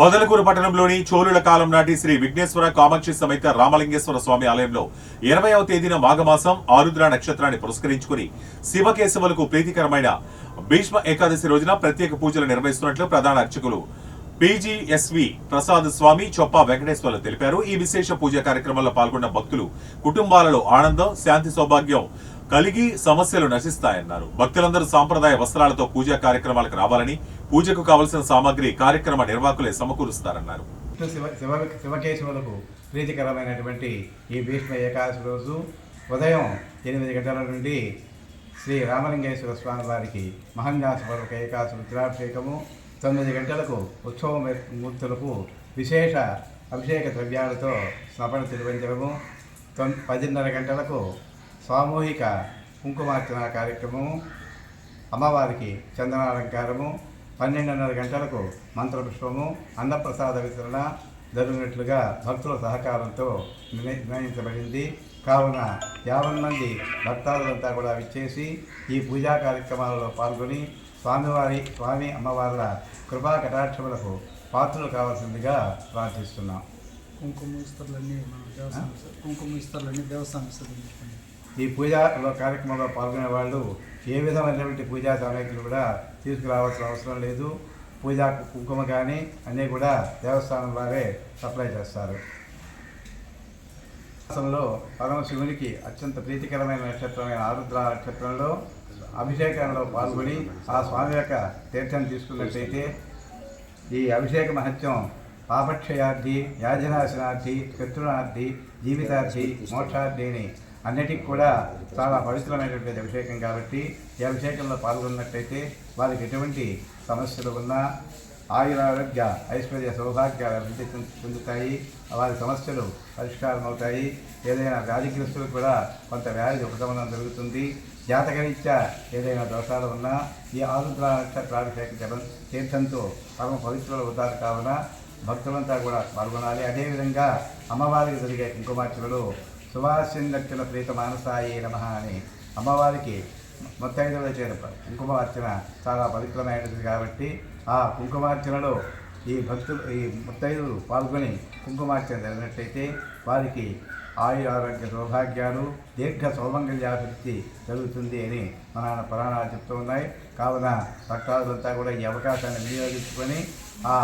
పొదలకూరు పట్టణంలోని చోళుల కాలం నాటి శ్రీ విఘ్నేశ్వర కామాక్షి సమేత రామలింగేశ్వర స్వామి ఆలయంలో ఇరవైవ తేదీన మాఘమాసం ఆరుద్ర నక్షత్రాన్ని పురస్కరించుకుని శివకేశవులకు ప్రీతికరమైన భీష్మ ఏకాదశి రోజున ప్రత్యేక పూజలు నిర్వహిస్తున్నట్లు ప్రధాన అర్చకులు పీజీఎస్వి ప్రసాద్ స్వామి చొప్పా వెంకటేశ్వర్లు తెలిపారు. ఈ విశేష పూజ కార్యక్రమంలో పాల్గొన్న భక్తులు కుటుంబాలలో ఆనందం శాంతి సౌభాగ్యం కలిగి సమస్యలు నశిస్తాయన్నారు. భక్తులందరూ సాంప్రదాయ వస్త్రాలతో పూజా కార్యక్రమాలకు రావాలని పూజకు కావలసిన సామాగ్రి కార్యక్రమ నిర్వాహకులే సమకూరుస్తారన్నారు. శివ శివకేశవులకు ప్రీతికరమైనటువంటి ఈ భీష్మ ఏకాదశి రోజు ఉదయం ఎనిమిది గంటల నుండి శ్రీ రామలింగేశ్వర స్వామి వారికి మహన్యాసపూర్వక ఏకాదశి రుద్రాభిషేకము తొమ్మిది గంటలకు ఉత్సవ మూర్తులకు విశేష అభిషేక ద్రవ్యాలతో స్నపన తిరువంజనము తొమ్ పదిన్నర గంటలకు సామూహిక కుంకుమార్చన కార్యక్రమము అమ్మవారికి చందనాలంకారము పన్నెండున్నర గంటలకు మంత్రపుష్పము అన్నప్రసాద వితరణ జరుగునట్లుగా భక్తుల సహకారంతో నిర్ణయించబడింది కావున యాభై మంది భక్తాదులంతా కూడా విచ్చేసి ఈ పూజా కార్యక్రమాలలో పాల్గొని స్వామివారి స్వామి అమ్మవార్ల కృపా కటాక్షములకు పాత్రలు కావాల్సిందిగా ప్రార్థిస్తున్నాం. కుంకుమ ఇస్తర్లన్నీ దేవస్థానం కుంకుమ ఇస్తర్లన్నీ దేవస్థానం ఈ పూజా కార్యక్రమంలో పాల్గొనే వాళ్ళు ఏ విధమైనటువంటి పూజా సామగ్రిలు కూడా తీసుకురావాల్సిన అవసరం లేదు. పూజా కుంకుమ కానీ అన్నీ కూడా దేవస్థానం వారే సప్లై చేస్తారు. మాసంలో పరమశివునికి అత్యంత ప్రీతికరమైన నక్షత్రమైన ఆరుద్ర నక్షత్రంలో అభిషేకంలో పాల్గొని ఆ స్వామి యొక్క తీర్థం తీసుకున్నట్లయితే ఈ అభిషేక మహత్యం పాపక్షయార్థి యాజనాశనార్థి శత్రునార్థి జీవితార్థి మోక్షార్థి అని అన్నిటికీ కూడా చాలా పవిత్రమైనటువంటి అభిషేకం కాబట్టి ఈ అభిషేకంలో పాల్గొన్నట్టయితే వారికి ఎటువంటి సమస్యలు ఉన్నా ఆయురారోగ్య ఐశ్వర్య సౌభాగ్యాలు అభివృద్ధి చెందుతాయి. వారి సమస్యలు పరిష్కారం అవుతాయి ఏదైనా వ్యాధిగ్రస్తులు కూడా కొంత వ్యాధి ఉపశమనం జరుగుతుంది. జాతకరీత్యా ఏదైనా దోషాలు ఉన్నా ఈ ఆరుద్ర ప్రాభిషేక జపం తీర్థంతో పరమ పవిత్రులు అవుతారు కావున భక్తులంతా కూడా పాల్గొనాలి. అదేవిధంగా అమ్మవారికి జరిగే కుంకుమార్చనలు సువాసిన్నక్షల ప్రీత మానసాయి నమ అని అమ్మవారికి మొత్తైదుల చేర కుంకుమార్చన చాలా పవిత్రమైనది కాబట్టి ఆ కుంకుమార్చనలో ఈ భక్తులు ఈ ముత్తైదులు పాల్గొని కుంకుమార్చన జరిగినట్టయితే వారికి ఆయు ఆరోగ్య సౌభాగ్యాలు దీర్ఘ సౌమంగళ్యాభివృద్ధి జరుగుతుంది అని మన పురాణాలు చెప్తూ ఉన్నాయి. కావున భక్తాదులంతా కూడా ఈ అవకాశాన్ని వినియోగించుకొని ఆ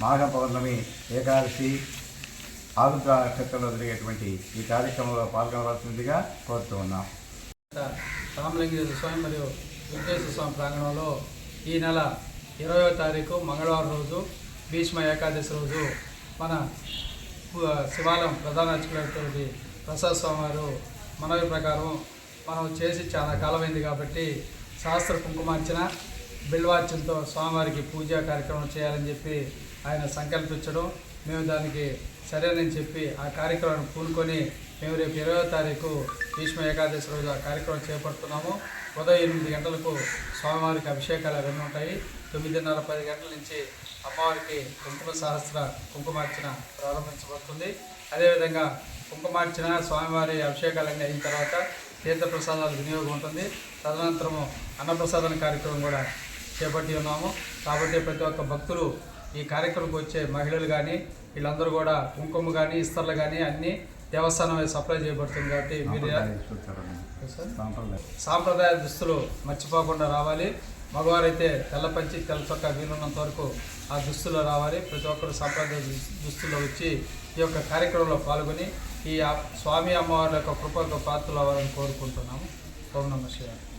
మాఘ పౌర్ణమి ఏకాదశి ఆరుద్ర నక్షత్రంలో జరిగేటువంటి ఈ కార్యక్రమంలో పాల్గొనవలసిందిగా కోరుతూ ఉన్నాం. రామలింగేశ్వర స్వామి మరియు వెంకటేశ్వర స్వామి ప్రాంగణంలో ఈ నెల ఇరవయో తారీఖు మంగళవారం రోజు భీష్మ ఏకాదశి రోజు మన శివాలయం ప్రధాన అర్చకులైనటువంటి ప్రసాద్ స్వామి వారు మనవి ప్రకారం మనం చేసి చాలా కాలమైంది కాబట్టి శాస్త్ర కుంకుమార్చన బిల్వార్చనతో స్వామివారికి పూజా కార్యక్రమం చేయాలని చెప్పి ఆయన సంకల్పించడం మేము దానికి సరేనని చెప్పి ఆ కార్యక్రమాన్ని పూనుకొని మేము రేపు ఇరవై తారీఖు భీష్మ ఏకాదశి రోజు ఆ కార్యక్రమం చేపడుతున్నాము. ఉదయం ఎనిమిది గంటలకు స్వామివారికి అభిషేకాలు అవన్నీ ఉంటాయి. తొమ్మిదిన్నర పది గంటల నుంచి అమ్మవారికి కుంకుమ సహస్ర కుంకుమార్చన ప్రారంభించబడుతుంది. అదేవిధంగా కుంకుమార్చన స్వామివారి అభిషేకాలన్నీ అయిన తర్వాత తీర్థప్రసాదాల వినియోగం ఉంటుంది. తదనంతరము అన్నప్రసాదన కార్యక్రమం కూడా చేపట్టి ఉన్నాము. కాబట్టి ప్రతి ఒక్క భక్తులు ఈ కార్యక్రమంకి వచ్చే మహిళలు కానీ వీళ్ళందరూ కూడా కుంకుమ కానీ ఇస్తర్లు కానీ అన్నీ దేవస్థానం సప్లై చేయబడుతుంది కాబట్టి మీరు సాంప్రదాయం సాంప్రదాయ దుస్తులు మర్చిపోకుండా రావాలి. మగవారైతే తెల్ల పంచి తెల్ల చొక్కా వీలున్నంత వరకు ఆ దుస్తుల్లో రావాలి. ప్రతి ఒక్కరు సాంప్రదాయ దుస్- దుస్తుల్లో వచ్చి ఈ యొక్క కార్యక్రమంలో పాల్గొని ఈ స్వామి అమ్మవారి యొక్క కృపకు పాత్రలు అవ్వాలని కోరుకుంటున్నాము. ఓం నమ శివాయ.